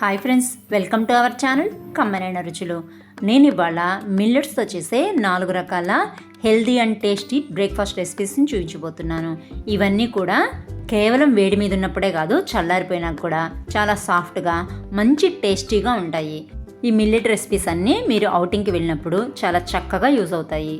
Hi friends welcome to our channel కమ్మరైన రుచులు నేను ఇవాళ మిల్లెట్స్తో చేసే నాలుగు రకాల హెల్దీ అండ్ టేస్టీ బ్రేక్ఫాస్ట్ రెసిపీస్ని చూపించబోతున్నాను. ఇవన్నీ కూడా కేవలం వేడి మీద ఉన్నప్పుడే కాదు చల్లారిపోయినాక కూడా చాలా సాఫ్ట్గా మంచి టేస్టీగా ఉంటాయి. ఈ మిల్లెట్ రెసిపీస్ అన్నీ మీరు అవుటింగ్కి వెళ్ళినప్పుడు చాలా చక్కగా యూజ్ అవుతాయి.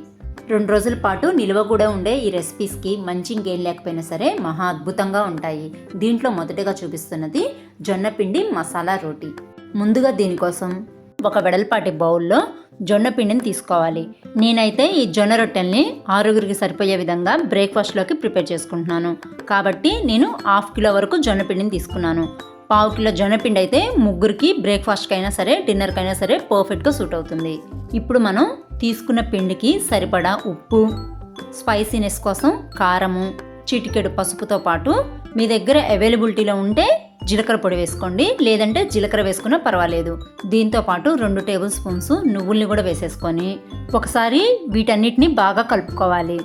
రెండు రోజుల పాటు నిల్వ కూడా ఉండే ఈ రెసిపీస్కి మంచి ఇంకేం లేకపోయినా సరే మహా అద్భుతంగా ఉంటాయి. దీంట్లో మొదటగా చూపిస్తున్నది జొన్న పిండి మసాలా రోటీ. ముందుగా దీనికోసం ఒక వెడల్పాటి బౌల్లో జొన్న పిండిని తీసుకోవాలి. నేనైతే ఈ జొన్న రొట్టెల్ని ఆరుగురికి సరిపోయే విధంగా బ్రేక్ఫాస్ట్లోకి ప్రిపేర్ చేసుకుంటున్నాను. కాబట్టి నేను హాఫ్ కిలో వరకు జొన్న పిండిని తీసుకున్నాను. పావు కిలో జొన్నపిండి అయితే ముగ్గురికి బ్రేక్ఫాస్ట్కి అయినా సరే డిన్నర్కి అయినా సరే పర్ఫెక్ట్గా సూట్ అవుతుంది. ఇప్పుడు మనం తీసుకున్న పిండికి సరిపడా ఉప్పు స్పైసీనెస్ కోసం కారము చిటికెడు పసుపుతో పాటు మీ దగ్గర అవైలబిలిటీలో ఉంటే జీలకర్ర పొడి వేసుకోండి లేదంటే జీలకర్ర వేసుకున్నా పర్వాలేదు. దీంతో పాటు రెండు టేబుల్ స్పూన్స్ నువ్వుల్ని కూడా వేసేసుకొని ఒకసారి వీటన్నిటిని బాగా కలుపుకోవాలి.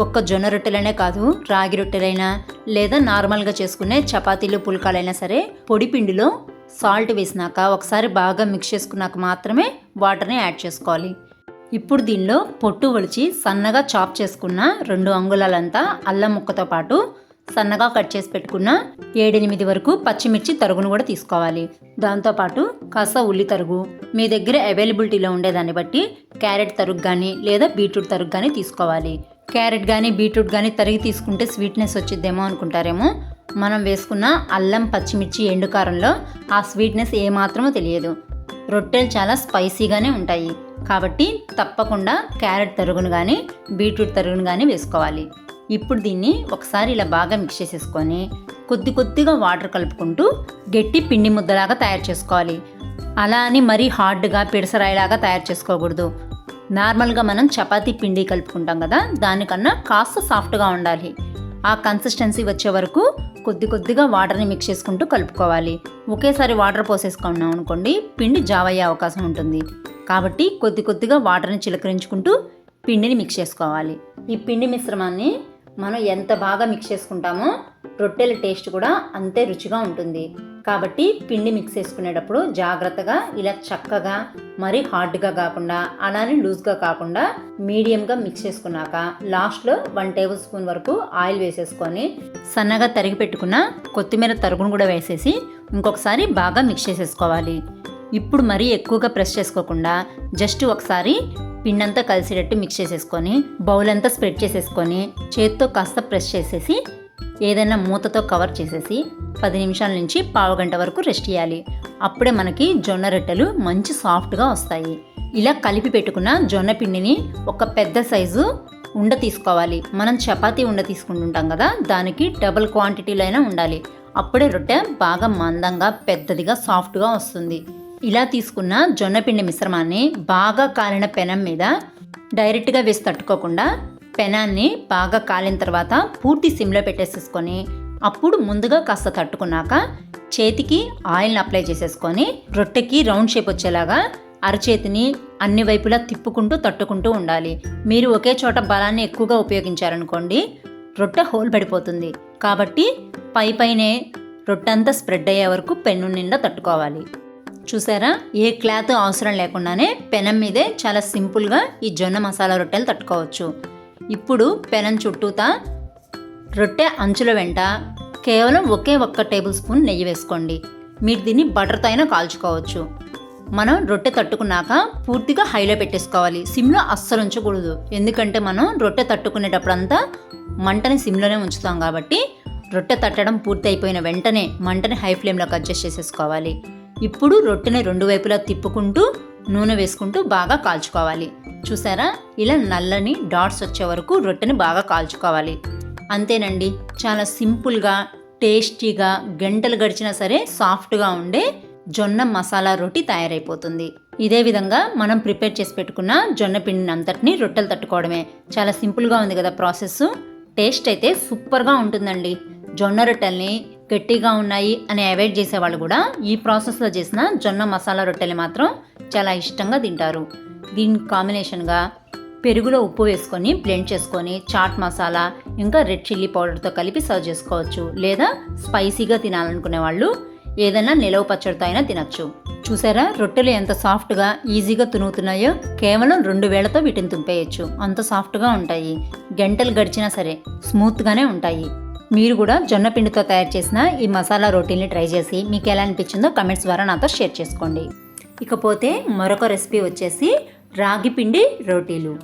ఒక్క జొన్న రొట్టెలనే కాదు రాగి రొట్టెలైనా లేదా నార్మల్గా చేసుకునే చపాతీలు పుల్కాలైనా సరే పొడి పిండిలో సాల్ట్ వేసినాక ఒకసారి బాగా మిక్స్ చేసుకున్నాక మాత్రమే వాటర్ని యాడ్ చేసుకోవాలి. ఇప్పుడు దీనిలో పొట్టు ఒలిచి సన్నగా చాప్ చేసుకున్న రెండు అంగుళాలంతా అల్లం ముక్కతో పాటు సన్నగా కట్ చేసి పెట్టుకున్న ఏడెనిమిది వరకు పచ్చిమిర్చి తరుగును కూడా తీసుకోవాలి. దాంతోపాటు కాస్త ఉల్లి తరుగు మీ దగ్గర అవైలబిలిటీలో ఉండేదాన్ని బట్టి క్యారెట్ తరుగు కానీ లేదా బీట్రూట్ తరుగు కానీ తీసుకోవాలి. క్యారెట్ కానీ బీట్రూట్ కానీ తరిగి తీసుకుంటే స్వీట్నెస్ వచ్చిద్దేమో అనుకుంటారేమో? మనం వేసుకున్న అల్లం పచ్చిమిర్చి ఎండుకారంలో ఆ స్వీట్నెస్ ఏమాత్రమో తెలియదు. రొట్టెలు చాలా స్పైసీగానే ఉంటాయి. కాబట్టి తప్పకుండా క్యారెట్ తరుగును కానీ బీట్రూట్ తరుగును కానీ వేసుకోవాలి. ఇప్పుడు దీన్ని ఒకసారి ఇలా బాగా మిక్స్ చేసేసుకొని కొద్ది కొద్దిగా వాటర్ కలుపుకుంటూ గట్టి పిండి ముద్దలాగా తయారు చేసుకోవాలి. అలా అని మరీ హార్డ్గా పిడసరాయిలాగా తయారు చేసుకోకూడదు. నార్మల్గా మనం చపాతీ పిండి కలుపుకుంటాం కదా దానికన్నా కాస్త సాఫ్ట్గా ఉండాలి. ఆ కన్సిస్టెన్సీ వచ్చే వరకు కొద్ది కొద్దిగా వాటర్ని మిక్స్ చేసుకుంటూ కలుపుకోవాలి. ఒకేసారి వాటర్ పోసేసుకున్నాం అనుకోండి పిండి జావ్ అయ్యే అవకాశం ఉంటుంది. కాబట్టి కొద్ది కొద్దిగా వాటర్ని చిలకరించుకుంటూ పిండిని మిక్స్ చేసుకోవాలి. ఈ పిండి మిశ్రమాన్ని మనం ఎంత బాగా మిక్స్ చేసుకుంటామో రొట్టెల టేస్ట్ కూడా అంతే రుచిగా ఉంటుంది. కాబట్టి పిండి మిక్స్ చేసుకునేటప్పుడు జాగ్రత్తగా ఇలా చక్కగా మరీ హార్డ్గా కాకుండా అలానే లూజ్గా కాకుండా మీడియంగా మిక్స్ చేసుకున్నాక లాస్ట్లో వన్ టేబుల్ స్పూన్ వరకు ఆయిల్ వేసేసుకొని సన్నగా తరిగి పెట్టుకున్న కొత్తిమీర తరుగును కూడా వేసేసి ఇంకొకసారి బాగా మిక్స్ చేసేసుకోవాలి. ఇప్పుడు మరీ ఎక్కువగా ప్రెస్ చేసుకోకుండా జస్ట్ ఒకసారి పిండంతా కలిసేటట్టు మిక్స్ చేసేసుకొని బౌల్ అంతా స్ప్రెడ్ చేసేసుకొని చేత్తో కాస్త ప్రెస్ చేసేసి ఏదైనా మూతతో కవర్ చేసేసి పది నిమిషాల నుంచి పావు గంట వరకు రెస్ట్ చేయాలి. అప్పుడే మనకి జొన్న రొట్టెలు మంచి సాఫ్ట్గా వస్తాయి. ఇలా కలిపి పెట్టుకున్న జొన్న పిండిని ఒక పెద్ద సైజు ఉండ తీసుకోవాలి. మనం చపాతీ ఉండ తీసుకుంటుంటాం కదా దానికి డబుల్ క్వాంటిటీలో అయినా ఉండాలి. అప్పుడే రొట్టె బాగా మందంగా పెద్దదిగా సాఫ్ట్గా వస్తుంది. ఇలా తీసుకున్న జొన్నపిండి మిశ్రమాన్ని బాగా కాలిన పెనం మీద డైరెక్ట్గా వేసి తట్టుకోకుండా పెనాన్ని బాగా కాలిన తర్వాత పూర్తి సిమ్లో పెట్టేసేసుకొని అప్పుడు ముందుగా కాస్త తట్టుకున్నాక చేతికి ఆయిల్ని అప్లై చేసేసుకొని రొట్టెకి రౌండ్ షేప్ వచ్చేలాగా అరచేతిని అన్ని వైపులా తిప్పుకుంటూ తట్టుకుంటూ ఉండాలి. మీరు ఒకే చోట బలాన్ని ఎక్కువగా ఉపయోగించారనుకోండి రొట్టె హోల్ పడిపోతుంది. కాబట్టి పై పైనే రొట్టె అంతా స్ప్రెడ్ అయ్యే వరకు పెన్ను నిండా తట్టుకోవాలి. చూసారా? ఏ క్లాత్ అవసరం లేకుండానే పెనం మీదే చాలా సింపుల్గా ఈ జొన్న మసాలా రొట్టెలు తట్టుకోవచ్చు. ఇప్పుడు పెనం చుట్టూతా రొట్టె అంచుల వెంట కేవలం ఒకే ఒక్క టేబుల్ స్పూన్ నెయ్యి వేసుకోండి. మీరు దీన్ని బటర్తో అయినా కాల్చుకోవచ్చు. మనం రొట్టె తట్టుకున్నాక పూర్తిగా హైలో పెట్టేసుకోవాలి. సిమ్లో అస్సలు ఉంచకూడదు. ఎందుకంటే మనం రొట్టె తట్టుకునేటప్పుడంతా మంటని సిమ్లోనే ఉంచుతాం కాబట్టి రొట్టె తట్టడం పూర్తి అయిపోయిన వెంటనే మంటని హై ఫ్లేమ్లోకి అడ్జస్ట్ చేసేసుకోవాలి. ఇప్పుడు రొట్టెని రెండు వైపులా తిప్పుకుంటూ నూనె వేసుకుంటూ బాగా కాల్చుకోవాలి. చూసారా? ఇలా నల్లని డాట్స్ వచ్చే వరకు రొట్టెని బాగా కాల్చుకోవాలి. అంతేనండి. చాలా సింపుల్గా టేస్టీగా గంటలు గడిచినా సరే సాఫ్ట్గా ఉండే జొన్న మసాలా రొట్టి తయారైపోతుంది. ఇదే విధంగా మనం ప్రిపేర్ చేసి పెట్టుకున్న జొన్న పిండిని అంతటిని రొట్టెలు తట్టుకోవడమే. చాలా సింపుల్గా ఉంది కదా ప్రాసెస్ టేస్ట్ అయితే సూపర్గా ఉంటుందండి. జొన్న రొట్టెల్ని గట్టిగా ఉన్నాయి అని అవాయిడ్ చేసేవాళ్ళు కూడా ఈ ప్రాసెస్లో చేసిన జొన్న మసాలా రొట్టెలు మాత్రం చాలా ఇష్టంగా తింటారు. దీని కాంబినేషన్గా పెరుగులో ఉప్పు వేసుకొని బ్లెండ్ చేసుకొని చాట్ మసాలా ఇంకా రెడ్ చిల్లీ పౌడర్తో కలిపి సర్వ్ చేసుకోవచ్చు. లేదా స్పైసీగా తినాలనుకునే వాళ్ళు ఏదైనా నిలవ పచ్చడితో అయినా తినచ్చు. చూసారా? రొట్టెలు ఎంత సాఫ్ట్గా ఈజీగా తునుగుతున్నాయో? కేవలం రెండు వేళ్ళతో వీటిని తుంపేయచ్చు. అంత సాఫ్ట్గా ఉంటాయి. గంటలు గడిచినా సరే స్మూత్గానే ఉంటాయి. మీరు కూడా జొన్న పిండితో తయారు చేసిన ఈ మసాలా రోటీని ట్రై చేసి మీకు ఎలా అనిపించిందో కమెంట్స్ ద్వారా నాతో షేర్ చేసుకోండి. ఇకపోతే మరొక రెసిపీ వచ్చేసి రాగి పిండి రోటీలు.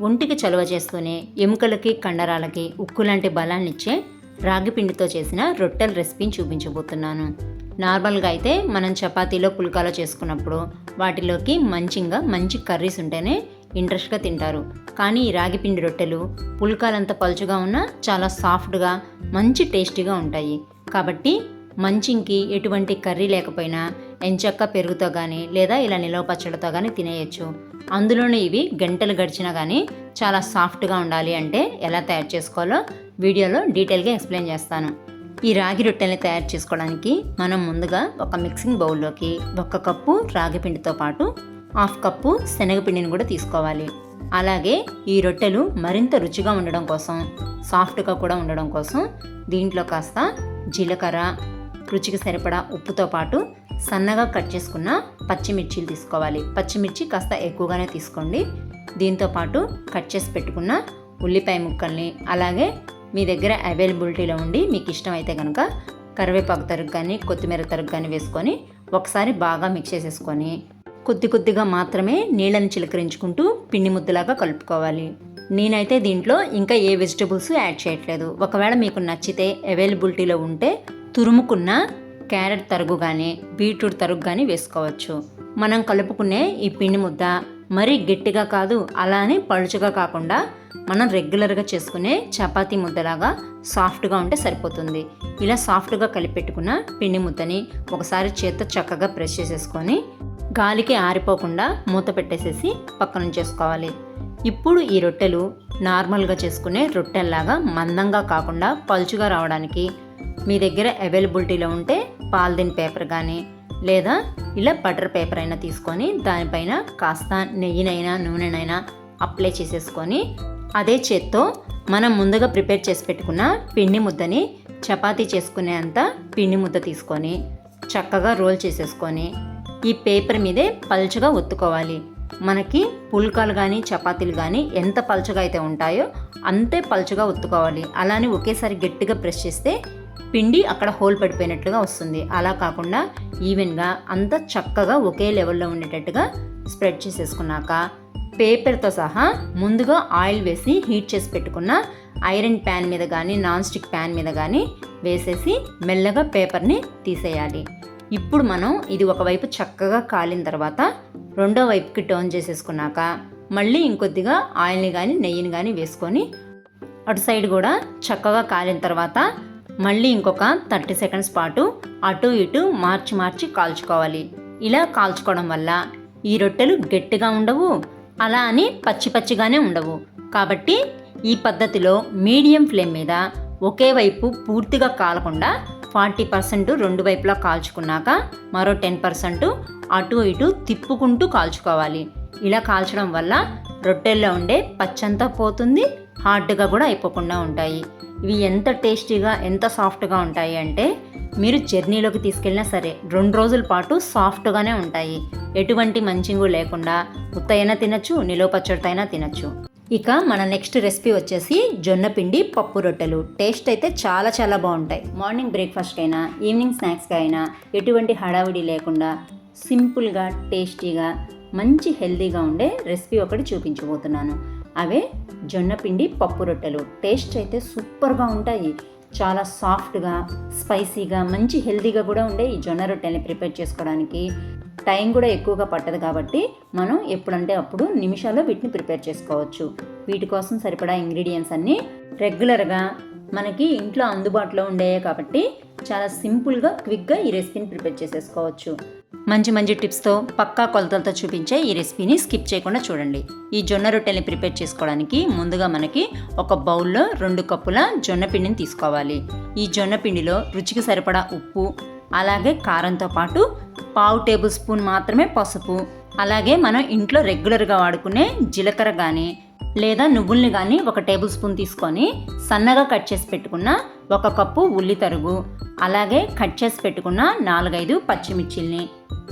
ఒంటికి చలువ చేస్తూనే ఎముకలకి కండరాలకి ఉక్కు లాంటి బలాన్ని ఇచ్చే రాగి పిండితో చేసిన రొట్టెల రెసిపీని చూపించబోతున్నాను. నార్మల్గా అయితే మనం చపాతీలో పుల్కాలో చేసుకున్నప్పుడు వాటిలోకి మంచిగా మంచి కర్రీస్ ఉంటేనే ఇంట్రెస్ట్గా తింటారు. కానీ ఈ రాగి పిండి రొట్టెలు పుల్కాలంత పలుచుగా ఉన్నా చాలా సాఫ్ట్గా మంచి టేస్టీగా ఉంటాయి. కాబట్టి మంచింకి ఎటువంటి కర్రీ లేకపోయినా ఎంచక్క పెరుగుతో కానీ లేదా ఇలా నిలవ పచ్చడితో కానీ తినేయచ్చు. అందులోనే ఇవి గంటలు గడిచినా కానీ చాలా సాఫ్ట్గా ఉండాలి అంటే ఎలా తయారు చేసుకోవాలో వీడియోలో డీటెయిల్గా ఎక్స్ప్లెయిన్ చేస్తాను. ఈ రాగి రొట్టెల్ని తయారు చేసుకోవడానికి మనం ముందుగా ఒక మిక్సింగ్ బౌల్లోకి ఒక కప్పు రాగి పిండితో పాటు హాఫ్ కప్పు శనగపిండిని కూడా తీసుకోవాలి. అలాగే ఈ రొట్టెలు మరింత రుచిగా ఉండడం కోసం సాఫ్ట్గా కూడా ఉండడం కోసం దీంట్లో కాస్త జీలకర్ర రుచికి సరిపడా ఉప్పుతో పాటు సన్నగా కట్ చేసుకున్న పచ్చిమిర్చిలు తీసుకోవాలి. పచ్చిమిర్చి కాస్త ఎక్కువగానే తీసుకోండి. దీంతో పాటు కట్ చేసి పెట్టుకున్న ఉల్లిపాయ ముక్కల్ని అలాగే మీ దగ్గర అవైలబిలిటీలో ఉండి మీకు ఇష్టమైతే కనుక కరివేపాకు తరుగు కానీ కొత్తిమీర తరుగు కానీ వేసుకొని ఒకసారి బాగా మిక్స్ చేసేసుకొని కొద్ది కొద్దిగా మాత్రమే నీళ్ళని చిలకరించుకుంటూ పిండి ముద్దలాగా కలుపుకోవాలి. నేనైతే దీంట్లో ఇంకా ఏ వెజిటబుల్స్ యాడ్ చేయట్లేదు. ఒకవేళ మీకు నచ్చితే అవైలబిలిటీలో ఉంటే తురుముకున్న క్యారెట్ తరుగు కానీ బీట్రూట్ తరుగు కానీ వేసుకోవచ్చు. మనం కలుపుకునే ఈ పిండి ముద్ద మరీ గట్టిగా కాదు అలానే పలుచగా కాకుండా మనం రెగ్యులర్గా చేసుకునే చపాతీ ముద్దలాగా సాఫ్ట్గా ఉంటే సరిపోతుంది. ఇలా సాఫ్ట్గా కలిపెట్టుకున్న పిండి ముద్దని ఒకసారి చేత్తో చక్కగా ప్రెస్ చేసేసుకొని గాలికి ఆరిపోకుండా మూత పెట్టేసేసి పక్కన చేసుకోవాలి ఇప్పుడు ఈ రొట్టెలు నార్మల్గా చేసుకునే రొట్టెల్లాగా మందంగా కాకుండా పలుచుగా రావడానికి మీ దగ్గర అవైలబిలిటీలో ఉంటే పాల్దిన్ పేపర్ కానీ లేదా ఇలా బటర్ పేపర్ అయినా తీసుకొని దానిపైన కాస్త నెయ్యినైనా నూనెనైనా అప్లై చేసేసుకొని అదే చేత్తో మనం ముందుగా ప్రిపేర్ చేసి పెట్టుకున్న పిండి ముద్దని చపాతీ చేసుకునే అంత పిండి ముద్ద తీసుకొని చక్కగా రోల్ చేసేసుకొని ఈ పేపర్ మీదే పల్చగా ఒత్తుకోవాలి. మనకి పుల్కాలు కానీ చపాతీలు కానీ ఎంత పలుచగా అయితే ఉంటాయో అంతే పలుచగా ఒత్తుకోవాలి. అలానే ఒకేసారి గట్టిగా ప్రెస్ చేస్తే పిండి అక్కడ హోల్ పడిపోయినట్లుగా వస్తుంది. అలా కాకుండా ఈవెన్గా అంత చక్కగా ఒకే లెవెల్లో ఉండేటట్టుగా స్ప్రెడ్ చేసేసుకున్నాక పేపర్తో సహా ముందుగా ఆయిల్ వేసి హీట్ చేసి పెట్టుకున్న ఐరన్ ప్యాన్ మీద కానీ నాన్ స్టిక్ ప్యాన్ మీద కానీ వేసేసి మెల్లగా పేపర్ని తీసేయాలి. ఇప్పుడు మనం ఇది ఒకవైపు చక్కగా కాలిన తర్వాత రెండో వైపుకి టర్న్ చేసేసుకున్నాక మళ్ళీ ఇంకొద్దిగా ఆయిల్ని కానీ నెయ్యిని కానీ వేసుకొని అటు సైడ్ కూడా చక్కగా కాలిన తర్వాత మళ్ళీ ఇంకొక థర్టీ సెకండ్స్ పాటు అటు ఇటు మార్చి మార్చి కాల్చుకోవాలి. ఇలా కాల్చుకోవడం వల్ల ఈ రొట్టెలు గట్టిగా ఉండవు అలా అని పచ్చి పచ్చిగానే ఉండవు. కాబట్టి ఈ పద్ధతిలో మీడియం ఫ్లేమ్ మీద ఒకే వైపు పూర్తిగా కాలకుండా ఫార్టీ పర్సెంట్ రెండు వైపులా కాల్చుకున్నాక మరో టెన్ పర్సెంట్ అటు ఇటు తిప్పుకుంటూ కాల్చుకోవాలి. ఇలా కాల్చడం వల్ల రొట్టెల్లో ఉండే పచ్చంతా పోతుంది హార్డ్గా కూడా అయిపోకుండా ఉంటాయి. ఇవి ఎంత టేస్టీగా ఎంత సాఫ్ట్గా ఉంటాయి అంటే మీరు జర్నీలోకి తీసుకెళ్ళినా సరే రెండు రోజుల పాటు సాఫ్ట్గానే ఉంటాయి. ఎటువంటి మంచింగు లేకుండా ఉత్తైనా తినచ్చు నిలువ పచ్చడితో అయినా తినచ్చు. ఇక మన నెక్స్ట్ రెసిపీ వచ్చేసి జొన్న పిండి పప్పు రొట్టెలు. టేస్ట్ అయితే చాలా చాలా బాగుంటాయి. మార్నింగ్ బ్రేక్ఫాస్ట్ అయినా ఈవినింగ్ స్నాక్స్కి అయినా ఎటువంటి హడావిడి లేకుండా సింపుల్గా టేస్టీగా మంచి హెల్తీగా ఉండే రెసిపీ ఒకటి చూపించబోతున్నాను. అవే జొన్న పిండి పప్పు రొట్టెలు. టేస్ట్ అయితే సూపర్గా ఉంటాయి. చాలా సాఫ్ట్గా స్పైసీగా మంచి హెల్తీగా కూడా ఉండే ఈ జొన్న రొట్టెల్ని ప్రిపేర్ చేసుకోవడానికి టైం కూడా ఎక్కువగా పట్టదు కాబట్టి మనం ఎప్పుడంటే అప్పుడు నిమిషాల్లో వీటిని ప్రిపేర్ చేసుకోవచ్చు. వీటి కోసం సరిపడా ఇంగ్రీడియంట్స్ అన్నీ రెగ్యులర్గా మనకి ఇంట్లో అందుబాటులో ఉండేవి కాబట్టి చాలా సింపుల్గా క్విక్గా ఈ రెసిపీని ప్రిపేర్ చేసేసుకోవచ్చు. మంచి మంచి టిప్స్తో పక్కా కొలతలతో చూపించే ఈ రెసిపీని స్కిప్ చేయకుండా చూడండి. ఈ జొన్న రొట్టెల్ని ప్రిపేర్ చేసుకోవడానికి ముందుగా మనకి ఒక బౌల్లో రెండు కప్పుల జొన్న పిండిని తీసుకోవాలి. ఈ జొన్న పిండిలో రుచికి సరిపడా ఉప్పు అలాగే కారంతో పాటు పావు టేబుల్ స్పూన్ మాత్రమే పసుపు. అలాగే మనం ఇంట్లో రెగ్యులర్గా వాడుకునే జీలకర్ర కానీ లేదా నువ్వుల్ని కానీ ఒక టేబుల్ స్పూన్ తీసుకొని సన్నగా కట్ చేసి పెట్టుకున్న ఒక కప్పు ఉల్లి తరుగు అలాగే కట్ చేసి పెట్టుకున్న నాలుగైదు పచ్చిమిర్చిల్ని.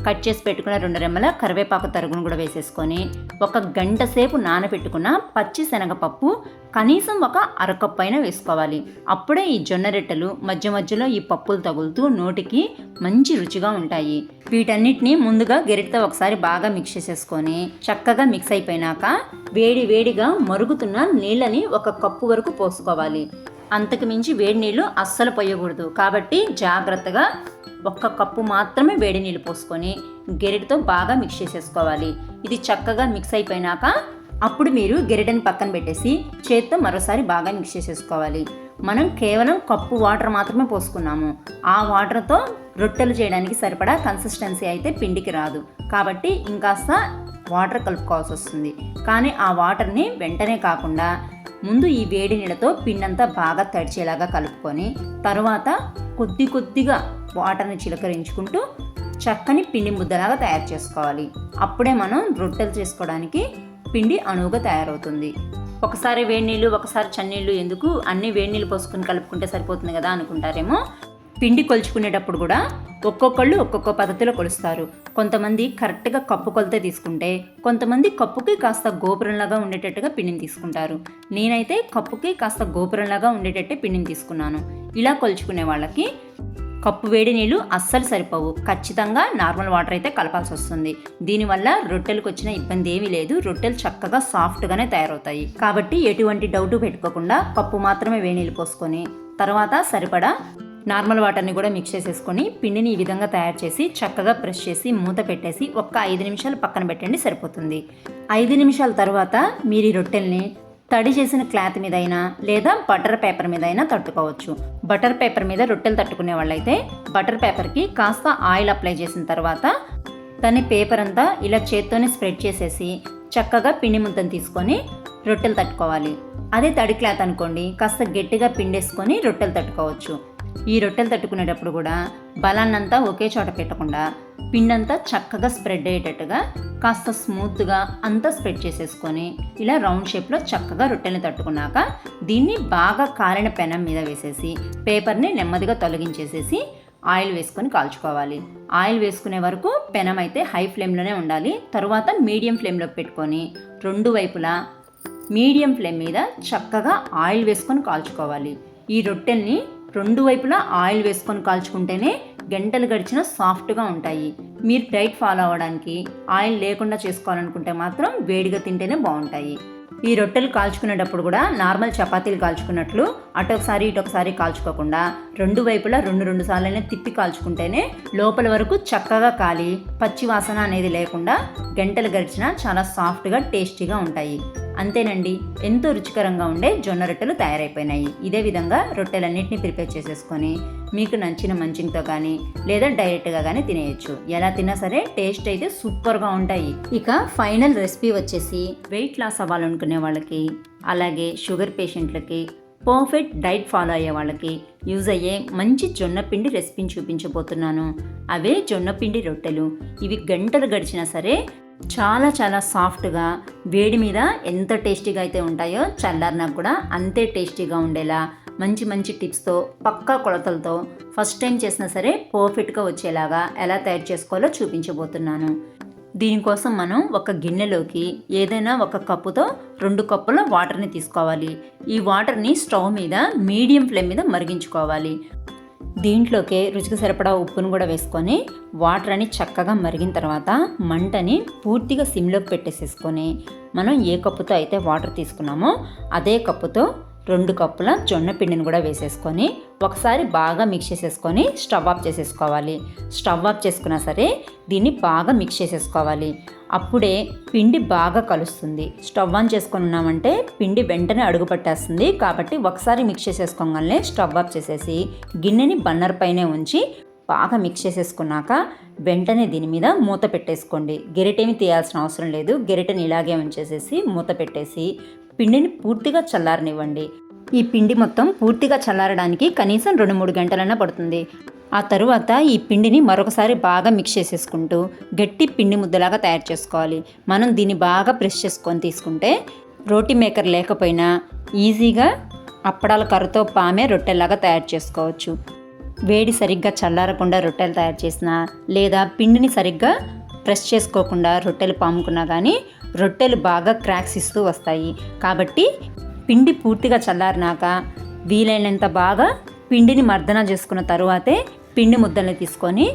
కట్ చేసి పెట్టుకున్న రెండు రెమ్మల కరివేపాకు తరుగును కూడా వేసేసుకొని ఒక గంట సేపు నానబెట్టుకున్న పచ్చి శనగపప్పు కనీసం ఒక అరకప్పు అయినా వేసుకోవాలి. అప్పుడే ఈ జొన్న రొట్టెలు మధ్య మధ్యలో ఈ పప్పులు తగులుతూ నోటికి మంచి రుచిగా ఉంటాయి. వీటన్నిటిని ముందుగా గెరిటితో ఒకసారి బాగా మిక్స్ చేసేసుకొని చక్కగా మిక్స్ అయిపోయినాక వేడి వేడిగా మరుగుతున్న నీళ్ళని ఒక కప్పు వరకు పోసుకోవాలి. అంతకు మించి వేడి నీళ్ళు అస్సలు పోయకూడదు. కాబట్టి జాగ్రత్తగా ఒక్క కప్పు మాత్రమే వేడి నీళ్ళు పోసుకొని గెరిటితో బాగా మిక్స్ చేసేసుకోవాలి. ఇది చక్కగా మిక్స్ అయిపోయినాక అప్పుడు మీరు గెరిటని పక్కన పెట్టేసి చేత్తో మరోసారి బాగా మిక్స్ చేసేసుకోవాలి. మనం కేవలం కప్పు వాటర్ మాత్రమే పోసుకున్నాము. ఆ వాటర్తో రొట్టెలు చేయడానికి సరిపడా కన్సిస్టెన్సీ అయితే పిండికి రాదు. కాబట్టి ఇంకాస్త వాటర్ కలుపుకోవాల్సి వస్తుంది. కానీ ఆ వాటర్ని వెంటనే కాకుండా ముందు ఈ వేడి నీళ్ళతో పిండంతా బాగా తడిచేలాగా కలుపుకొని తరువాత కొద్ది కొద్దిగా వాటర్ని చిలకరించుకుంటూ చక్కని పిండి ముద్దలాగా తయారు చేసుకోవాలి. అప్పుడే మనం రొట్టెలు చేసుకోవడానికి పిండి అణువుగా తయారవుతుంది. ఒకసారి వేడి నీళ్ళు ఒకసారి చన్నీళ్ళు ఎందుకు అన్ని వేడి నీళ్ళు పోసుకుని కలుపుకుంటే సరిపోతుంది కదా అనుకుంటారేమో? పిండి కొలుచుకునేటప్పుడు కూడా ఒక్కొక్కళ్ళు ఒక్కొక్క పద్ధతిలో కొలుస్తారు. కొంతమంది కరెక్ట్గా కప్పు కొలత తీసుకుంటే కొంతమంది కప్పుకి కాస్త గోపురంలాగా ఉండేటట్టుగా పిండిని తీసుకుంటారు. నేనైతే కప్పుకి కాస్త గోపురంలాగా ఉండేటట్టే పిండిని తీసుకున్నాను. ఇలా కొలుచుకునే వాళ్ళకి కప్పు వేడి నీళ్ళు అస్సలు సరిపోవు. ఖచ్చితంగా నార్మల్ వాటర్ అయితే కలపాల్సి వస్తుంది. దీనివల్ల రొట్టెలకు వచ్చిన ఇబ్బంది ఏమీ లేదు. రొట్టెలు చక్కగా సాఫ్ట్గానే తయారవుతాయి. కాబట్టి ఎటువంటి డౌట్ పెట్టుకోకుండా కప్పు మాత్రమే వేడి నీళ్ళు పోసుకొని తర్వాత సరిపడా నార్మల్ వాటర్ని కూడా మిక్స్ చేసేసుకొని పిండిని ఈ విధంగా తయారు చేసి చక్కగా ప్రెస్ చేసి మూత పెట్టేసి ఒక్క ఐదు నిమిషాలు పక్కన పెట్టండి సరిపోతుంది. ఐదు నిమిషాల తర్వాత మీరు ఈ రొట్టెల్ని తడి చేసిన క్లాత్ మీద అయినా లేదా బటర్ పేపర్ మీద అయినా తట్టుకోవచ్చు. బటర్ పేపర్ మీద రొట్టెలు తట్టుకునే వాళ్ళైతే బటర్ పేపర్కి కాస్త ఆయిల్ అప్లై చేసిన తర్వాత దాన్ని పేపర్ అంతా ఇలా చేత్తోనే స్ప్రెడ్ చేసేసి చక్కగా పిండి ముద్దను తీసుకొని రొట్టెలు తట్టుకోవాలి. అదే తడి క్లాత్ అనుకోండి కాస్త గట్టిగా పిండేసుకొని రొట్టెలు తట్టుకోవచ్చు. ఈ రొట్టెలు తట్టుకునేటప్పుడు కూడా బలాన్నంతా ఒకే చోట పెట్టకుండా పిండంతా చక్కగా స్ప్రెడ్ అయ్యేటట్టుగా కాస్త స్మూత్గా అంతా స్ప్రెడ్ చేసేసుకొని ఇలా రౌండ్ షేప్లో చక్కగా రొట్టెల్ని తట్టుకున్నాక దీన్ని బాగా కాలిన పెనం మీద వేసేసి పేపర్ని నెమ్మదిగా తొలగించేసేసి ఆయిల్ వేసుకొని కాల్చుకోవాలి. ఆయిల్ వేసుకునే వరకు పెనం అయితే హై ఫ్లేమ్లోనే ఉండాలి. తరువాత మీడియం ఫ్లేమ్లో పెట్టుకొని రెండు వైపులా మీడియం ఫ్లేమ్ మీద చక్కగా ఆయిల్ వేసుకొని కాల్చుకోవాలి. ఈ రొట్టెల్ని రెండు వైపులా ఆయిల్ వేసుకొని కాల్చుకుంటేనే గంటలు గడిచిన సాఫ్ట్గా ఉంటాయి. మీరు డైట్ ఫాలో అవ్వడానికి ఆయిల్ లేకుండా చేసుకోవాలనుకుంటే మాత్రం వేడిగా తింటేనే బాగుంటాయి. ఈ రొట్టెలు కాల్చుకునేటప్పుడు కూడా నార్మల్ చపాతీలు కాల్చుకున్నట్లు అటొకసారి ఇటొకసారి కాల్చుకోకుండా రెండు వైపులా రెండు రెండు సార్లైనా తిప్పి కాల్చుకుంటేనే లోపల వరకు చక్కగా కాలి పచ్చి వాసన అనేది లేకుండా గంటలు గడిచినా చాలా సాఫ్ట్గా టేస్టీగా ఉంటాయి. అంతేనండి. ఎంతో రుచికరంగా ఉండే జొన్న రొట్టెలు తయారైపోయినాయి. ఇదే విధంగా రొట్టెలన్నింటినీ ప్రిపేర్ చేసేసుకొని మీకు నచ్చిన మంచింగ్తో కానీ లేదా డైరెక్ట్గా కానీ తినేయచ్చు. ఎలా తిన్నా సరే టేస్ట్ అయితే సూపర్గా ఉంటాయి. ఇక ఫైనల్ రెసిపీ వచ్చేసి వెయిట్ లాస్ అవ్వాలనుకునే వాళ్ళకి అలాగే షుగర్ పేషెంట్లకి పర్ఫెక్ట్ డైట్ ఫాలో అయ్యే వాళ్ళకి యూజ్ అయ్యే మంచి జొన్న పిండి రెసిపీని చూపించబోతున్నాను. అవే జొన్న పిండి రొట్టెలు. ఇవి గంటలు గడిచినా సరే చాలా చాలా సాఫ్ట్గా వేడి మీద ఎంత టేస్టీగా అయితే ఉంటాయో చల్లారినా కూడా అంతే టేస్టీగా ఉండేలా మంచి మంచి టిప్స్తో పక్కా కొలతలతో ఫస్ట్ టైం చేసినా సరే పర్ఫెక్ట్గా వచ్చేలాగా ఎలా తయారు చేసుకోవాలో చూపించబోతున్నాను. దీనికోసం మనం ఒక గిన్నెలోకి ఏదైనా ఒక కప్పుతో రెండు కప్పుల వాటర్ని తీసుకోవాలి. ఈ వాటర్ని స్టవ్ మీద మీడియం ఫ్లేమ్ మీద మరిగించుకోవాలి. దీంట్లోకే రుచికి సరిపడా ఉప్పును కూడా వేసుకొని వాటర్ అని చక్కగా మరిగిన తర్వాత మంటని పూర్తిగా సిమ్లోకి పెట్టేసేసుకొని మనం ఏ కప్పుతో అయితే వాటర్ తీసుకున్నామో అదే కప్పుతో రెండు కప్పుల జొన్న పిండిని కూడా వేసేసుకొని ఒకసారి బాగా మిక్స్ చేసేసుకొని స్టవ్ ఆఫ్ చేసేసుకోవాలి. స్టవ్ ఆఫ్ చేసుకున్నా సరే దీన్ని బాగా మిక్స్ చేసేసుకోవాలి. అప్పుడే పిండి బాగా కలుస్తుంది. స్టవ్ ఆన్ చేసుకొని ఉన్నామంటే పిండి వెంటనే అడుగు పట్టేస్తుంది. కాబట్టి ఒకసారి మిక్స్ చేసేసుకోగానే స్టవ్ ఆఫ్ చేసేసి గిన్నెని బన్నర్ పైనే ఉంచి బాగా మిక్స్ చేసేసుకున్నాక వెంటనే దీని మీద మూత పెట్టేసుకోండి. గెరిటేమి తీయాల్సిన అవసరం లేదు. గెరిటని ఇలాగే ఉంచేసేసి మూత పెట్టేసి పిండిని పూర్తిగా చల్లారనివ్వండి. ఈ పిండి మొత్తం పూర్తిగా చల్లారడానికి కనీసం రెండు మూడు గంటలైనా పడుతుంది. ఆ తరువాత ఈ పిండిని మరొకసారి బాగా మిక్స్ చేసేసుకుంటూ గట్టి పిండి ముద్దలాగా తయారు చేసుకోవాలి. మనం దీన్ని బాగా ప్రెస్ చేసుకొని తీసుకుంటే రోటీ మేకర్ లేకపోయినా ఈజీగా అప్పడాల కర్రతో పామే రొట్టెలాగా తయారు చేసుకోవచ్చు. వేడి సరిగ్గా చల్లారకుండా రొట్టెలు తయారు చేసినా లేదా పిండిని సరిగ్గా ప్రెస్ చేసుకోకుండా రొట్టెలు పాముకున్నా కానీ రొట్టెలు బాగా క్రాక్స్ ఇస్తూ వస్తాయి. కాబట్టి పిండి పూర్తిగా చల్లారినాక వీలైనంత బాగా పిండిని మర్దన చేసుకున్న తరువాతే పిండి ముద్దల్ని తీసుకొని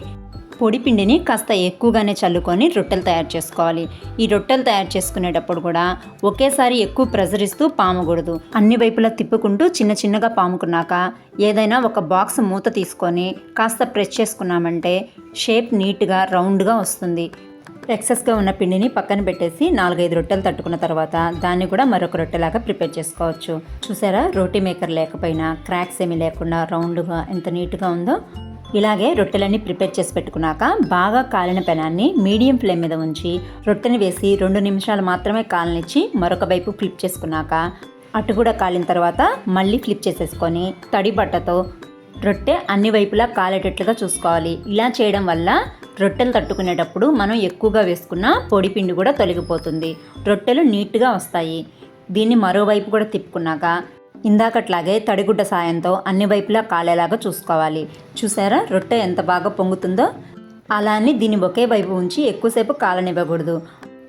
పొడి పిండిని కాస్త ఎక్కువగానే చల్లుకొని రొట్టెలు తయారు చేసుకోవాలి. ఈ రొట్టెలు తయారు చేసుకునేటప్పుడు కూడా ఒకేసారి ఎక్కువ ప్రెజర్ ఇస్తూ పామకూడదు. అన్ని వైపులా తిప్పుకుంటూ చిన్న చిన్నగా పాముకున్నాక ఏదైనా ఒక బాక్స్ మూత తీసుకొని కాస్త ప్రెస్ చేసుకున్నామంటే షేప్ నీట్గా రౌండ్గా వస్తుంది. ఎక్సెస్గా ఉన్న పిండిని పక్కన పెట్టేసి నాలుగైదు రొట్టెలు తట్టుకున్న తర్వాత దాన్ని కూడా మరొక రొట్టెలాగా ప్రిపేర్ చేసుకోవచ్చు. చూసారా? రోటీ మేకర్ లేకపోయినా క్రాక్స్ ఏమీ లేకుండా రౌండ్గా ఎంత నీట్గా ఉందో ఇలాగే రొట్టెలన్నీ ప్రిపేర్ చేసి పెట్టుకున్నాక బాగా కాలిన పెనాన్ని మీడియం ఫ్లేమ్ మీద ఉంచి రొట్టెని వేసి రెండు నిమిషాలు మాత్రమే కాలనిచ్చి మరొక వైపు ఫ్లిప్ చేసుకున్నాక అటు కూడా కాలిన తర్వాత మళ్ళీ ఫ్లిప్ చేసేసుకొని తడి బట్టతో రొట్టె అన్ని వైపులా కాలేటట్లుగా చూసుకోవాలి. ఇలా చేయడం వల్ల రొట్టెలు తట్టుకునేటప్పుడు మనం ఎక్కువగా వేసుకున్న పొడి పిండి కూడా తొలగిపోతుంది. రొట్టెలు నీట్గా వస్తాయి. దీన్ని మరోవైపు కూడా తిప్పుకున్నాక ఇందాకట్లాగే తడిగుడ్డ సాయంతో అన్ని వైపులా కాలేలాగా చూసుకోవాలి. చూసారా? రొట్టె ఎంత బాగా పొంగుతుందో? అలా అని దీన్ని ఒకే వైపు ఉంచి ఎక్కువసేపు కాలనివ్వకూడదు.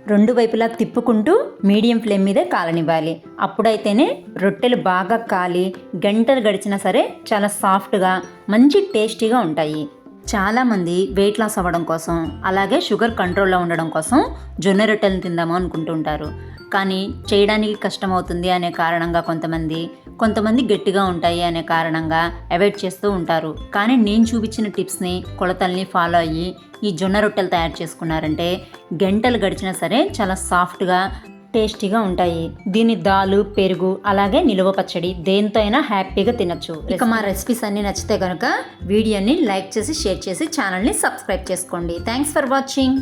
రెండు వైపులా తిప్పుకుంటూ మీడియం ఫ్లేమ్ మీదే కాలనివ్వాలి. అప్పుడైతేనే రొట్టెలు బాగా కాలి గంటలు గడిచినా సరే చాలా సాఫ్ట్గా మంచి టేస్టీగా ఉంటాయి. చాలామంది వెయిట్ లాస్ అవ్వడం కోసం అలాగే షుగర్ కంట్రోల్లో ఉండడం కోసం జొన్న రొట్టెలను తిందాము అనుకుంటుంటారు కానీ చేయడానికి కష్టమవుతుంది అనే కారణంగా కొంతమంది కొంతమంది గట్టిగా ఉంటాయి అనే కారణంగా అవాయిడ్ చేస్తూ ఉంటారు. కానీ నేను చూపించిన టిప్స్ని కొలతల్ని ఫాలో అయ్యి ఈ జొన్న రొట్టెలు తయారు చేసుకున్నారంటే గంటలు గడిచినా సరే చాలా సాఫ్ట్గా టేస్టీగా ఉంటాయి. దీని దాలు పెరుగు అలాగే నిలువ పచ్చడి దేంతో అయినా హ్యాపీగా తినచ్చు. ఇక మా రెసిపీస్ అన్ని నచ్చితే కనుక వీడియోని లైక్ చేసి షేర్ చేసి ఛానల్ని సబ్స్క్రైబ్ చేసుకోండి. Thanks for watching